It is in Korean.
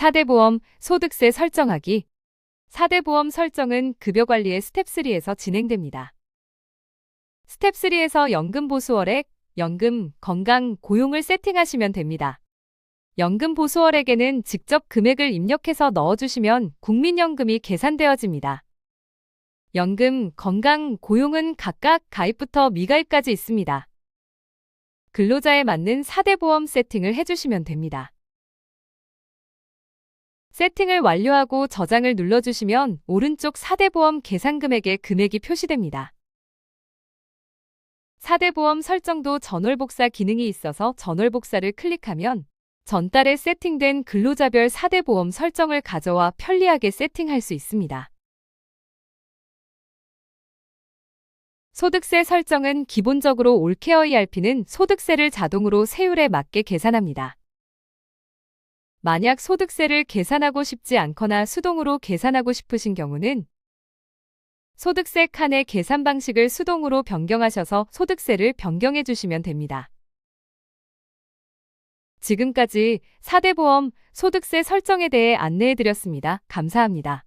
4대 보험 소득세 설정하기 4대 보험 설정은 급여 관리의 스텝 3에서 진행됩니다. 스텝 3에서 연금 보수월액, 연금, 건강, 고용을 세팅하시면 됩니다. 연금 보수월액에는 직접 금액을 입력해서 넣어주시면 국민연금이 계산되어집니다. 연금, 건강, 고용은 각각 가입부터 미가입까지 있습니다. 근로자에 맞는 4대 보험 세팅을 해주시면 됩니다. 세팅을 완료하고 저장을 눌러주시면 오른쪽 4대 보험 계산 금액의 금액이 표시됩니다. 4대 보험 설정도 전월 복사 기능이 있어서 전월 복사를 클릭하면 전달에 세팅된 근로자별 4대 보험 설정을 가져와 편리하게 세팅할 수 있습니다. 소득세 설정은 기본적으로 올케어 ERP는 소득세를 자동으로 세율에 맞게 계산합니다. 만약 소득세를 계산하고 싶지 않거나 수동으로 계산하고 싶으신 경우는 소득세 칸의 계산 방식을 수동으로 변경하셔서 소득세를 변경해 주시면 됩니다. 지금까지 4대 보험 소득세 설정에 대해 안내해 드렸습니다. 감사합니다.